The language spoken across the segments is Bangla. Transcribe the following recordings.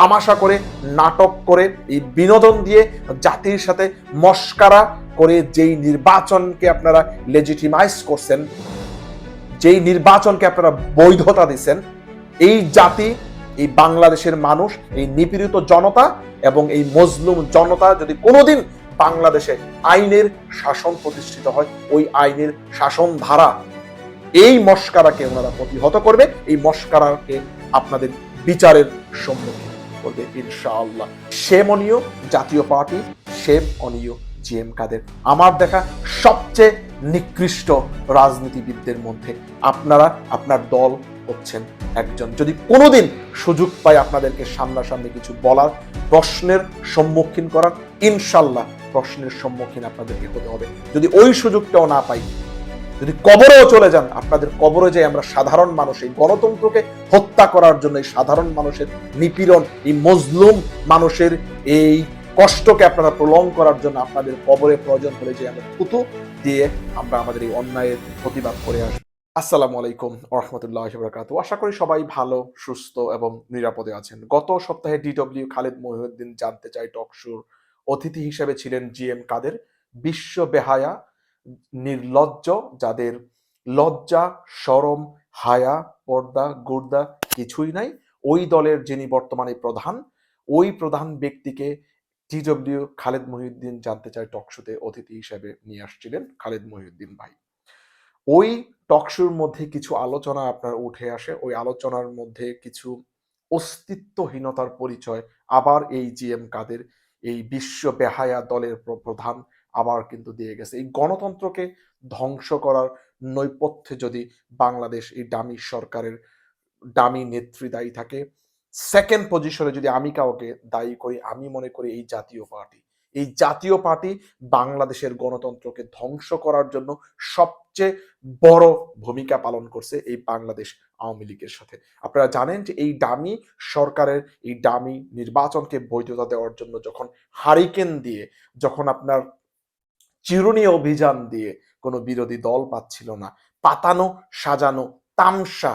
তামাশা করে, নাটক করে, এই বিনোদন দিয়ে জাতির সাথে মস্কারা করে যেই নির্বাচনকে আপনারা লেজিটিমাইজ করছেন, যেই নির্বাচনকে আপনারা বৈধতা দিচ্ছেন, এই জাতি, এই বাংলাদেশের মানুষ, এই নিপীড়িত জনতা এবং এই মজলুম জনতা যদি কোনোদিন বাংলাদেশে আইনের শাসন প্রতিষ্ঠিত হয়, ওই আইনের শাসন ধারা এই মস্কারাকে ওনারা প্রতিহত করবে, এই মস্কারাকে আপনাদের বিচারের সম্মুখীন করবে, ইনশাআল্লাহ। Shame on you Jatiya party, shame on you G M Quader আমার দেখা সবচেয়ে নিকৃষ্ট রাজনীতিবিদদের মধ্যে আপনারা, আপনার দল হচ্ছেন একজন। যদি কোনোদিন সুযোগ পাই আপনাদেরকে সামনাসামনি কিছু বলার, প্রশ্নের সম্মুখীন করার ইনশাল্লাহ প্রশ্নের সম্মুখীন আপনাদেরকে হতে হবে। যদি ওই সুযোগটাও না পাই যদি কবরেও চলে যান, আপনাদের কবরে যে আমরা সাধারণ মানুষ, এই গণতন্ত্রকে হত্যা করার জন্য এই সাধারণ মানুষের নিপীড়ন, এই মজলুম মানুষের এই কষ্টকে আপনারা প্রলং করার জন্য আপনাদের কবরে প্রয়োজন হলে যে আমরা থুতু দিয়ে আমরা আমাদের এই অন্যায়ের প্রতিবাদ করে আসব। আসসালামু আলাইকুম রহমতুল্লাহ বরকাত আশা করি সবাই ভালো, সুস্থ এবং নিরাপদে আছেন। গত সপ্তাহে ডিডব্লিউ খালেদ মহিউদ্দিন জানতে চাই টকশোর অতিথি হিসেবে ছিলেন জি এম কাদের। বিশ্ব বেহায়া নির্লজ্জ যাদের লজ্জা, সরম, হায়া, পর্দা, গুর্দা কিছুই নাই। ওই দলের যিনি বর্তমানে প্রধান, ওই প্রধান ব্যক্তিকে টিডব্লিউ খালেদ মহিউদ্দিন জানতে চায় টকশোতে অতিথি হিসেবে নিয়ে আসছিলেন খালেদ মহিউদ্দিন ভাই। ওই টকশোর মধ্যে কিছু আলোচনা আপনার উঠে আসে। ওই আলোচনার মধ্যে কিছু অস্তিত্বহীনতার পরিচয় আবার এই জি এম কাদের, এই বিশ্ব বেহায়া দলের প্রধান আবার কিন্তু দিয়ে গেছে। এই গণতন্ত্রকে ধ্বংস করার নৈপথ্যে যদি বাংলাদেশ এই ডামি সরকারের ডামি নেত্রী দায়ী থাকে সেকেন্ড পজিশনে যদি আমি কাউকে দায়ী করি, আমি মনে করি এই জাতীয় পার্টি। এই জাতীয় পার্টি বাংলাদেশের গণতন্ত্রকে ধ্বংস করার জন্য সবচেয়ে বড় ভূমিকা পালন করছে এই বাংলাদেশ আওয়ামী লীগের সাথে। আপনারা জানেন যে এই ডামি সরকারের, এই ডামি নির্বাচনকে বৈধতা দেওয়ার জন্য যখন হারিকেন দিয়ে, যখন আপনার চিরুনি অভিযান দিয়ে কোনো বিরোধী দল পাচ্ছিল না। পাতানো, সাজানো, তামসা।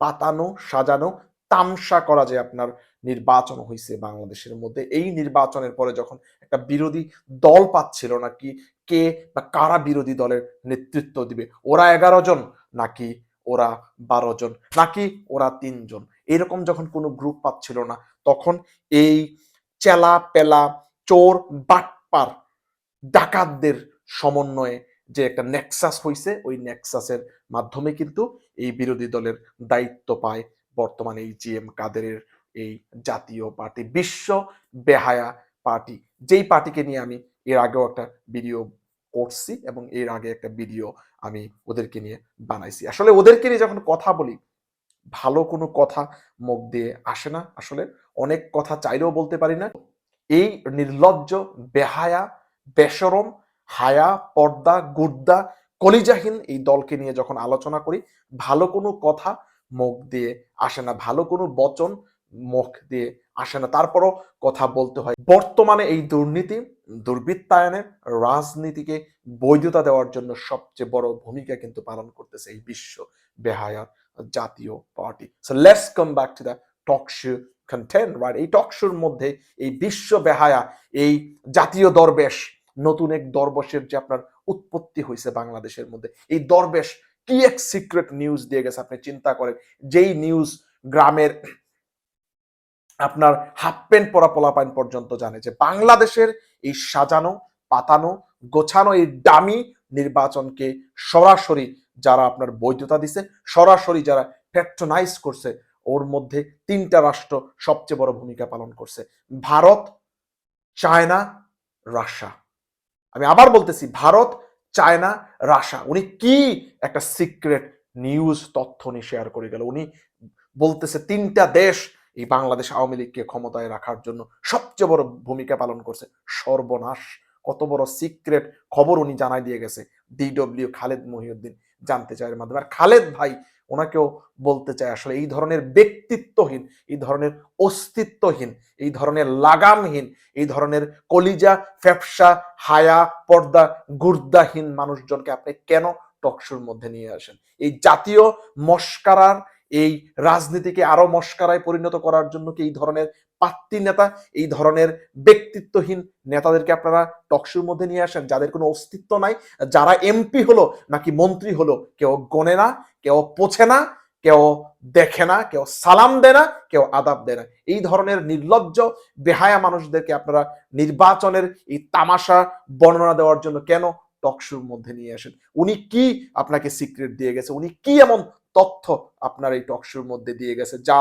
পাতানো, সাজানো, তামসা করা যে আপনার নির্বাচন হয়েছে বাংলাদেশের মধ্যে, এই নির্বাচনের পরে যখন একটা বিরোধী দল পাচ্ছিল না কি কে বা কারা বিরোধী দলের নেতৃত্ব দিবে? ওরা এগারো জন নাকি ওরা বারো জন নাকি ওরা তিনজন এরকম যখন কোনো গ্রুপ পাচ্ছিল না, তখন এই চেলা পেলা চোর, বাটপার ডাকাতদের সমন্বয়ে যে একটা নেক্সাস হইছে, ওই নেক্সাসের মাধ্যমে কিন্তু এই বিরোধী দলের দায়িত্ব পায় বর্তমানে এই জি এম কাদেরের এই জাতীয় পার্টি, বিশ্ব বেহায়া পার্টি। যেই পার্টিকে নিয়ে আমি এর আগেও একটা ভিডিও করছি এবং এর আগে একটা ভিডিও আমি ওদেরকে নিয়ে বানাইছি। আসলে ওদেরকে নিয়ে যখন কথা বলি, ভালো কোনো কথা মুখ দিয়ে আসে না। আসলে অনেক কথা চাইলেও বলতে পারি না। এই নির্লজ্জ, বেহায়া বেসরম, হায়া, পর্দা গুর্দা কলিজাহীন এই দলকে নিয়ে যখন আলোচনা করি, ভালো কোনো কথা মুখ দিয়ে আসে না, ভালো কোনো বচন মুখ দিয়ে আসে না। তারপরও কথা বলতে হয়। বর্তমানে এই দুর্নীতি, দুর্বৃত্তায়নের রাজনীতিকে বৈধতা দেওয়ার জন্য সবচেয়ে বড় ভূমিকা কিন্তু পালন করতেছে এই বিশ্ব বেহায়ার Jatiya party. So let's come back to the talk show content right এই টক শোর মধ্যে এই বিশ্ব বেহায়া, এই জাতীয় দরবেশ নতুন এক দরবেশের যে আপনার উৎপত্তি হয়েছে বাংলাদেশের মধ্যে। এই দরবেশ কি এক সিক্রেট নিউজ দিয়ে গেছে, আপনি চিন্তা করেন। যেই নিউজ গ্রামের আপনার হাফ প্যান্ট পরা পোলাপাইন পর্যন্ত জানে যে বাংলাদেশের এই সাজানো, পাতানো, গোছানো এই দামি নির্বাচনকে সরাসরি যারা আপনার বৈধতা দিছে, সরাসরি যারা প্যাট্রোনাইজ করছে, ওর মধ্যে তিনটা রাষ্ট্র সবচেয়ে বড় ভূমিকা পালন করছে। Bharat, China, Russia. আমি আবার বলতেছি, ভারত, চায়না রাশা উনি কি একটা সিক্রেট নিউজ তথ্য উনি শেয়ার করে গেল? উনি বলতেছে, তিনটা দেশ এই বাংলাদেশ আওয়ামী লীগকে ক্ষমতায় রাখার জন্য সবচেয়ে বড় ভূমিকা পালন করছে। সর্বনাশ, কত বড় সিক্রেট খবর উনি জানাই দিয়ে গেছে। ডিডব্লিউ খালেদ মহিউদ্দিন। জানতে চায় এর মাধ্যমে আর খালেদ ভাই ওনাকেও বলতে চায়, আসলে এই ধরনের ব্যক্তিত্বহীন, এই ধরনের অস্তিত্বহীন, এই ধরনের লাগামহীন, এই ধরনের কলিজা, ফ্যাপসা, হায়া, পর্দা, গুর্দাহীন মানুষজনকে আপনি কেন টকশোর মধ্যে নিয়ে আসেন? এই জাতীয় মস্কারার এই রাজনীতিকে আরও মস্কারায় পরিণত করার জন্য কি এই ধরনের পাত্তি নেতা, এই ধরনের ব্যক্তিত্বহীন নেতাদেরকে আপনারা টকশুর মধ্যে নিয়ে আসেন, যাদের কোনো অস্তিত্ব নাই, যারা এমপি হলো নাকি মন্ত্রী হলো, কেউ গনে না, কেউ পোছে না, কেউ দেখে না, কেউ সালাম দেয় না, কেউ আদাব দেয় না। এই ধরনের নির্লজ্জ, বেহায়া মানুষদেরকে আপনারা নির্বাচনের এই তামাশা বর্ণনা দেওয়ার জন্য কেন টকশুর মধ্যে নিয়ে আসেন? উনি কি আপনাকে সিক্রেট দিয়ে গেছে? উনি কি এমন তথ্য আপনার এই টকশোর মধ্যে দিয়ে গেছে, যা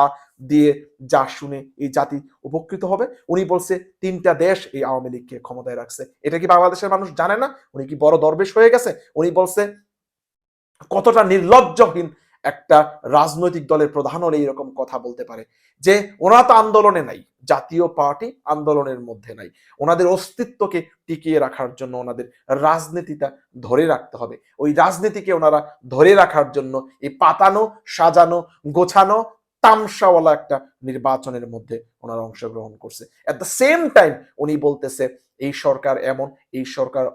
দিয়ে, যা শুনে এই জাতি উপকৃত হবে। উনি বলছে, তিনটা দেশ এই আওয়ামী লীগকে ক্ষমতায় রাখছে। এটা কি বাংলাদেশের মানুষ জানে না? উনি কি বড় দরবেশ হয়ে গেছে? উনি বলছে, কতটা নির্লজ্জহীন একটা রাজনৈতিক দলের প্রধান হলে এরকম কথা বলতে পারে। যে ওনারা তো আন্দোলনে নাই, জাতীয় পার্টি আন্দোলনের মধ্যে নাই। ওনাদের অস্তিত্বকে টিকিয়ে রাখার জন্য ওনাদের রাজনীতিটা ধরে রাখতে হবে। ওই রাজনীতিকে ওনারা ধরে রাখার জন্য এই পাতানো, সাজানো, গোছানো তামসাওয়ালা একটা নির্বাচনের মধ্যে ওনারা অংশগ্রহণ করছে। অ্যাট দ্য সেম টাইম উনি বলতেছে, এই সরকার এমন, এই সরকার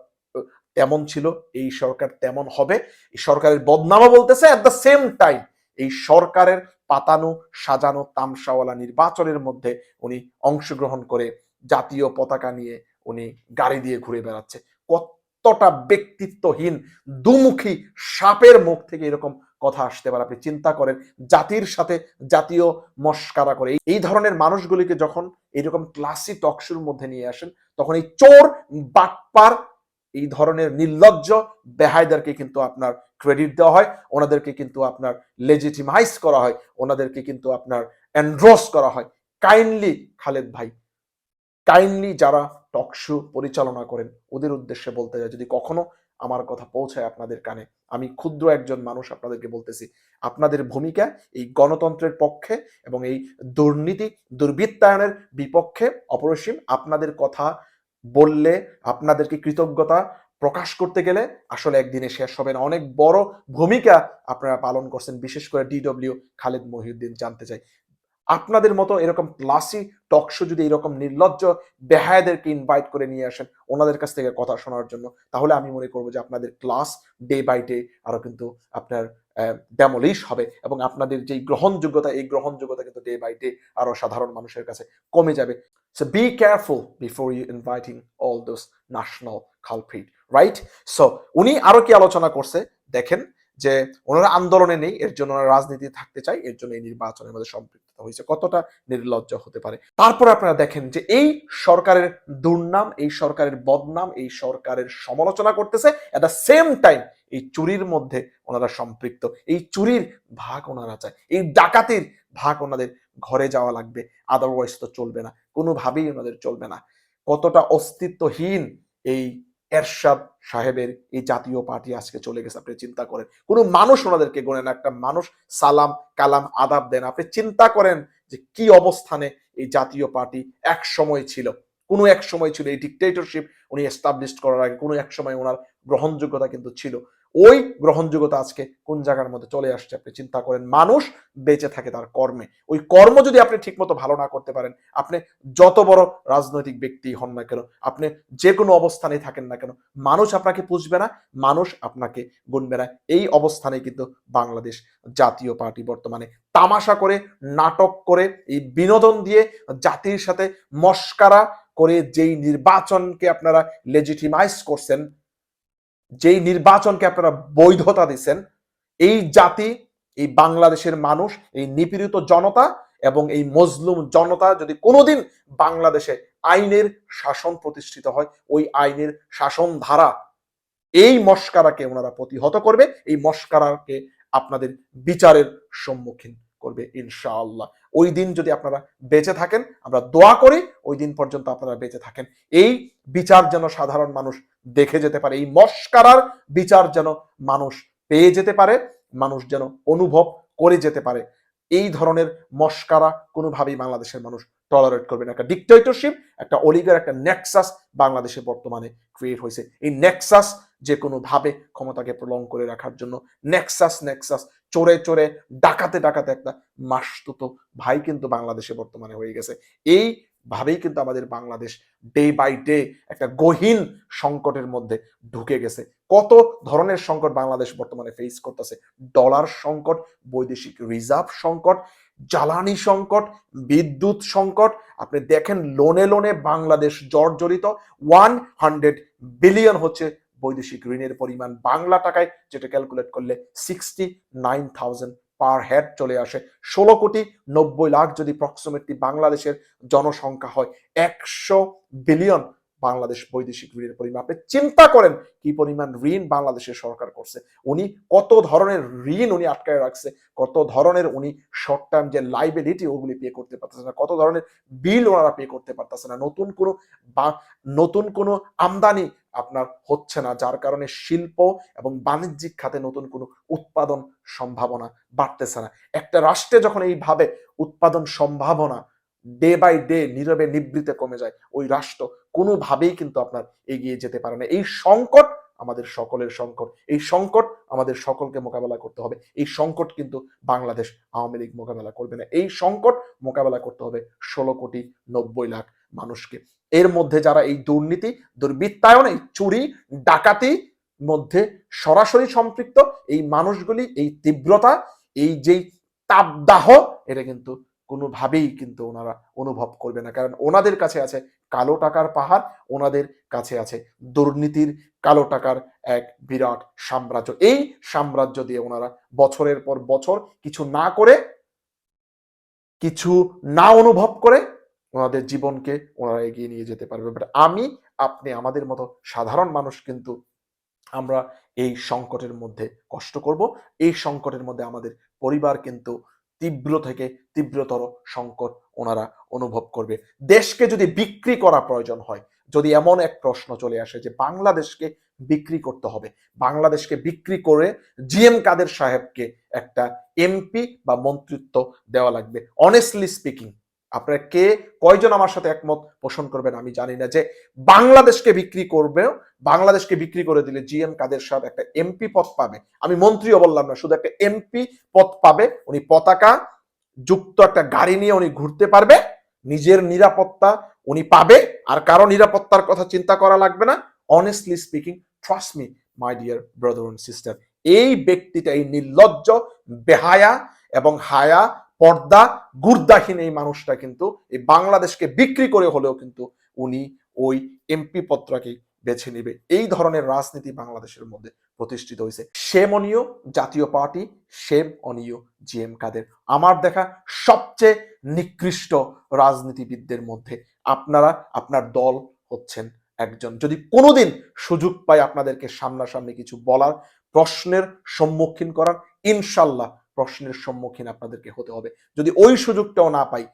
তেমন ছিল, এই সরকার তেমন হবে। এই সরকারের বদনামও বলতেছে অ্যাট দ্য সেম টাইম এই সরকারের পাতানো, সাজানো, তামসাওয়ালা নির্বাচনের মধ্যে উনি অংশগ্রহণ করে জাতীয় পতাকা নিয়ে উনি গাড়ি দিয়ে ঘুরে বেড়াচ্ছে। কতটা ব্যক্তিত্বহীন, দুমুখী সাপের মুখ থেকে এরকম কথা আসতে পারে। আপনি চিন্তা করেন, জাতির সাথে জাতীয় মস্কারা করে। এই- এই ধরনের মানুষগুলিকে যখন এরকম ক্লাসি টকশুর মধ্যে নিয়ে আসেন, তখন এই চোর, বাটপার এই ধরনের নির্লজ্জ বেহায়দারকে কিন্তু আপনার ক্রেডিট দেওয়া হয়, ওনাদেরকে কিন্তু আপনার লেজিটিমাইজ করা হয়, ওনাদেরকে কিন্তু আপনার এন্ড্রস করা হয়। কাইন্ডলি খালেদ ভাই কাইন্ডলি যারা টকশো পরিচালনা করেন, ওদের উদ্দেশ্যে বলতে যায় যদি কখনো আমার কথা পৌঁছায় আপনাদের কানে, আমি ক্ষুদ্র একজন মানুষ আপনাদেরকে বলতেছি, আপনাদের ভূমিকা এই গণতন্ত্রের পক্ষে এবং এই দুর্নীতি, দুর্বৃত্তায়নের বিপক্ষে অপরিসীম, আপনাদের কথা বললে আপনাদেরকে কৃতজ্ঞতা প্রকাশ করতে গেলে আসলে একদিনে শেষ হবে না। অনেক বড় ভূমিকা আপনারা পালন করছেন, বিশেষ করে ডিডব্লিউ খালেদ মহিউদ্দিন জানতে চাই। আপনাদের মতো এরকম ক্লাসি টকশো যদি এরকম নির্লজ্জ বেহায়াদেরকে ইনভাইট করে নিয়ে আসেন ওনাদের কাছ থেকে কথা শোনার জন্য, তাহলে আমি মনে করব যে আপনাদের ক্লাস ডে বাই ডে আরও কিন্তু আপনার ডেমলিশ হবে এবং আপনাদের যে গ্রহণযোগ্যতা, এই গ্রহণযোগ্যতা কিন্তু ডে বাই ডে আরও সাধারণ মানুষের কাছে কমে যাবে। So be careful before you inviting all those national culprit right so উনি আরও কি আলোচনা করছে? দেখেন যে ওনারা আন্দোলনে নেই, এর জন্য ওনারা রাজনীতি থাকতে চাই এর জন্য এই নির্বাচনের মধ্যে সম্পৃক্ততা হয়েছে। কতটা নির্লজ্জ হতে পারে? তারপর আপনারা দেখেন যে এই সরকারের দুর্নাম, এই সরকারের বদনাম, এই সরকারের সমালোচনা করতেছে। এট দ্য সেম টাইম এই চুরির মধ্যে ওনারা সম্পৃক্ত। এই চুরির ভাগ ওনারা চায়। এই ডাকাতির ভাগ ওনাদের ঘরে যাওয়া লাগবে। আদারওয়াইজ তো চলবে না। কোনোভাবেই ওনাদের চলবে না। কতটা অস্তিত্বহীন এই এরশাদ সাহেবের এই জাতীয় পার্টি আজকে চলে গেছে, আপনি চিন্তা করেন। কোনো মানুষ ওনাদেরকে গোনে না, একটা মানুষ সালাম, কালাম, আদাব দেন। আপনি চিন্তা করেন যে কি অবস্থানে এই জাতীয় পার্টি এক সময় ছিল। কোনো এক সময় ছিল। এই ডিকটেটরশিপ উনি এস্টাবলিশ করার আগে কোনো এক সময় ওনার গ্রহণযোগ্যতা কিন্তু ছিল। ওই গ্রহণযোগ্যতা আজকে কোন জায়গার মধ্যে চলে আসছে আপনি চিন্তা করেন, মানুষ বেঁচে থাকে তার কর্মে। ওই কর্ম যদি আপনি ঠিকমতো ভালো না করতে পারেন, আপনি যত বড় রাজনৈতিক ব্যক্তি হন না কেন, আপনি যে কোনো অবস্থানে থাকেন না কেন, মানুষ আপনাকে পুষবে না, মানুষ আপনাকে গুনবে না। এই অবস্থানে কিন্তু বাংলাদেশ জাতীয় পার্টি বর্তমানে তামাশা করে, নাটক করে, এই বিনোদন দিয়ে জাতির সাথে মস্কারা করে যেই নির্বাচনকে আপনারা লেজিটিমাইজ করছেন যেই নির্বাচনকে আপনারা বৈধতা দিচ্ছেন, এই জাতি, এই বাংলাদেশের মানুষ, এই নিপীড়িত জনতা এবং এই মজলুম জনতা যদি কোনোদিন বাংলাদেশে আইনের শাসন প্রতিষ্ঠিত হয়, ওই আইনের শাসন ধারা এই মস্কারাকে ওনারা প্রতিহত করবে, এই মস্কারাকে আপনাদের বিচারের সম্মুখীন করবে ইনশাআল্লাহ। ওই দিন যদি আপনারা বেঁচে থাকেন, আমরা দোয়া করি, ওই দিন পর্যন্ত আপনারা বেঁচে থাকেন। এই বিচার যেন সাধারণ মানুষ দেখে যেতে পারে, এই মস্কারার বিচার যেন মানুষ পেয়ে যেতে পারে, মানুষ যেন অনুভব করে যেতে পারে। এই ধরনের মস্কারা কোনোভাবেই বাংলাদেশের মানুষ টলারেট করবে না। একটা ডিকটেটরশিপ একটা অলিগার একটা নেক্সাস বাংলাদেশে বর্তমানে ক্রিয়েট হয়েছে। এই নেক্সাস যে কোনো ভাবে ক্ষমতাকে প্রলং করে রাখার জন্য নেক্সাস নেক্সাস চোরে চোরে, ডাকাতে ডাকাতে একটা মাসতুতো ভাই কিন্তু বাংলাদেশে বর্তমানে হয়ে গেছে। এই ভাবেই কিন্তু আমাদের বাংলাদেশ ডে বাই ডে একটা গহীন সংকটের মধ্যে ঢুকে গেছে। কত ধরনের সংকট বাংলাদেশ বর্তমানে ফেস করতেছে? ডলার সংকট, বৈদেশিক রিজার্ভ সংকট, জ্বালানি সংকট, বিদ্যুৎ সংকট। আপনি দেখেন লোনে লোনে বাংলাদেশ জর্জরিত। ওয়ান হান্ড্রেড বিলিয়ন হচ্ছে বৈদেশিক ঋণের পরিমাণ বাংলা টাকায়, যেটা ক্যালকুলেট করলে sixty nine thousand per head চলে আসে। ষোলো কোটি নব্বই লাখ যদি প্রক্সিমেটলি বাংলাদেশের জনসংখ্যা হয়, একশো বিলিয়ন বাংলাদেশ বৈদেশিক ঋণের পরিমাণ। আপনি চিন্তা করেন কি পরিমাণ ঋণ বাংলাদেশের সরকার করছে। উনি কত ধরনের ঋণ উনি আটকায় রাখছে, কত ধরনের উনি শর্ট টার্ম যে লাইবিলিটি ওগুলি পে করতে পারতেছে না, কত ধরনের বিল ওনারা পে করতে পারতেছে না। নতুন কোনো বা, নতুন কোনো আমদানি আপনার হচ্ছে না, যার কারণে শিল্প এবং বাণিজ্যিক খাতে নতুন কোনো উৎপাদন সম্ভাবনা বাড়তেছে না। একটা রাষ্ট্রে যখন এইভাবে উৎপাদন সম্ভাবনা ডে বাই ডে নীরবে নিবৃতে কমে যায়, ওই রাষ্ট্র কোনোভাবেই কিন্তু আপনার এগিয়ে যেতে পারে না। এই সংকট আমাদের সকলের সংকট, এই সংকট আমাদের সকলকে মোকাবেলা করতে হবে, এই সংকট কিন্তু বাংলাদেশ আওয়ামী লীগ মোকাবেলা করবে না। এই সংকট মোকাবেলা করতে হবে ষোলো কোটি নব্বই লাখ মানুষকে। এর মধ্যে যারা এই দুর্নীতি, দুর্বৃত্তায়ন এই চুরি, ডাকাতি মধ্যে সরাসরি সম্পৃক্ত, এই মানুষগুলি, এই তীব্রতা, এই যেই তাপদাহ, এটা কিন্তু কোনোভাবেই কিন্তু ওনারা অনুভব করবে না। কারণ ওনাদের কাছে আছে কালো টাকার পাহাড়, ওনাদের কাছে আছে দুর্নীতির কালো টাকার এক বিরাট সাম্রাজ্য। এই সাম্রাজ্য দিয়ে ওনারা বছরের পর বছর কিছু না করে, কিছু না অনুভব করে ওনাদের জীবনকে ওনারা এগিয়ে নিয়ে যেতে পারবে। বাট আমি, আপনি আমাদের মতো সাধারণ মানুষ কিন্তু আমরা এই সংকটের মধ্যে কষ্ট করব। এই সংকটের মধ্যে আমাদের পরিবার কিন্তু তীব্র থেকে তীব্রতর সংকট ওনারা অনুভব করবে। দেশকে যদি বিক্রি করা প্রয়োজন হয়, যদি এমন এক প্রশ্ন চলে আসে যে বাংলাদেশকে বিক্রি করতে হবে, বাংলাদেশকে বিক্রি করে জিএম কাদের সাহেবকে একটা এমপি বা মন্ত্রিত্ব দেওয়া লাগবে। অনেস্টলি স্পিকিং আপনারা কে? কয়জন আমার সাথে একমত পোষণ করবেন আমি জানি না যে বাংলাদেশকে বিক্রি করবে, বাংলাদেশকে বিক্রি করে দিলে জিএম কাদের সাহেব একটা এমপি পদ পাবে। আমি মন্ত্রীও বললাম না, শুধু একটা এমপি পদ পাবে। উনি পতাকা যুক্ত একটা গাড়ি নিয়ে উনি ঘুরতে পারবে, নিজের নিরাপত্তা উনি পাবে, আর কারও নিরাপত্তার কথা চিন্তা করা লাগবে না। Honestly speaking trust me my dear brother and sister এই ব্যক্তিটা এই নির্লজ্জ, বেহায়া এবং হায়া পর্দা, গুর্দাহীন এই মানুষটা কিন্তু এই বাংলাদেশকে বিক্রি করে হলেও কিন্তু উনি ওই এমপি পত্রকে বেছে নেবে। এই ধরনের রাজনীতি বাংলাদেশের মধ্যে প্রতিষ্ঠিত হয়েছে। Shame on you Jatiya party shame on you G M Quader আমার দেখা সবচেয়ে নিকৃষ্ট রাজনীতিবিদদের মধ্যে আপনারা, আপনার দল হচ্ছেন একজন। যদি কোনোদিন সুযোগ পাই আপনাদেরকে সামনাসামনি কিছু বলার, প্রশ্নের সম্মুখীন করার, ইনশাল্লাহ প্রশ্নের সম্মুখীন আপনাদেরকে হতে হবে। যদি ওই সুযোগটাও না পাই,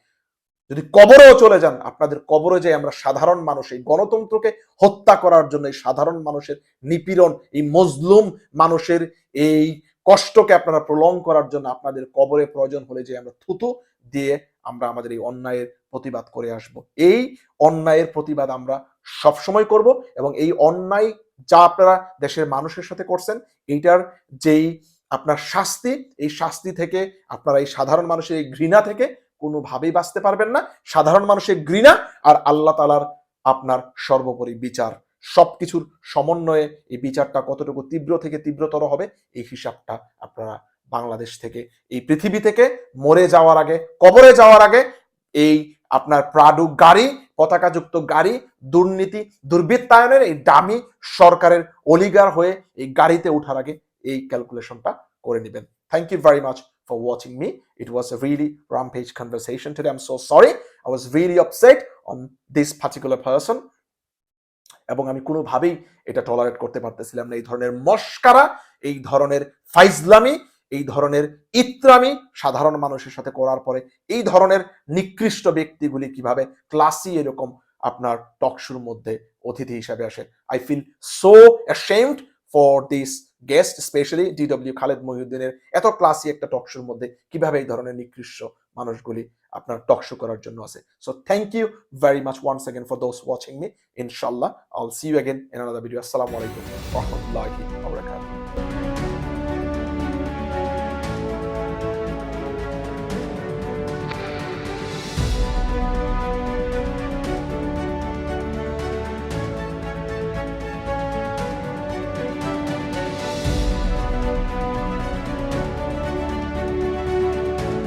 যদি কবরেও চলে যান, আপনাদের কবরে যে আমরা সাধারণ মানুষ, এই গণতন্ত্রকে হত্যা করার জন্য এই সাধারণ মানুষের নিপীড়ন, এই মজলুম মানুষের এই কষ্টকে আপনারা প্রলং করার জন্য আপনাদের কবরে প্রয়োজন হলে যে আমরা থুতু দিয়ে আমরা আমাদের এই অন্যায়ের প্রতিবাদ করে আসব। এই অন্যায়ের প্রতিবাদ আমরা সবসময় করব এবং এই অন্যায় যা আপনারা দেশের মানুষের সাথে করছেন, এইটার যেই আপনার শাস্তি, এই শাস্তি থেকে আপনারা এই সাধারণ মানুষের এই ঘৃণা থেকে কোনোভাবেই বাঁচতে পারবেন না। সাধারণ মানুষের ঘৃণা আর আল্লাহ তালার আপনার সর্বোপরি বিচার। সব কিছুর সমন্বয়ে এই বিচারটা কতটুকু তীব্র থেকে তীব্রতর হবে, এই হিসাবটা আপনারা বাংলাদেশ থেকে, এই পৃথিবী থেকে মরে যাওয়ার আগে, কবরে যাওয়ার আগে, এই আপনার প্রাডু গাড়ি, পতাকাযুক্ত গাড়ি, দুর্নীতি, দুর্বৃত্তায়নের এই দামি সরকারের অলিগার হয়ে এই গাড়িতে ওঠার আগে এই ক্যালকুলেশনটা করে নেবেন thank you very much for watching me. It was a really rampage conversation today. I'm so sorry. I was really upset on this particular person. এবং আমি কোনোভাবেই এটা টলারেট করতে পারতেছিলাম না এই ধরনের মস্কারা, এই ধরনের ফাইজলামি, এই ধরনের ইত্রামি সাধারণ মানুষের সাথে করার পরে এই ধরনের নিকৃষ্ট ব্যক্তিগুলি কীভাবে ক্লাসি এরকম আপনার টকশুর মধ্যে অতিথি হিসাবে আসে I feel so ashamed for this guest specially DW Khaled মহিউদ্দিনের এত ক্লাসি একটা টকশোর মধ্যে কীভাবে এই ধরনের নিকৃষ্ট মানুষগুলি আপনার টকশো করার জন্য আছে। So thank you very much once again for those watching me ইনশাল্লাহ আল সি ইউ অ্যাগেন এন আলাদা ভিডিও আসসালামু আলাইকুম রহমতুল্লাহি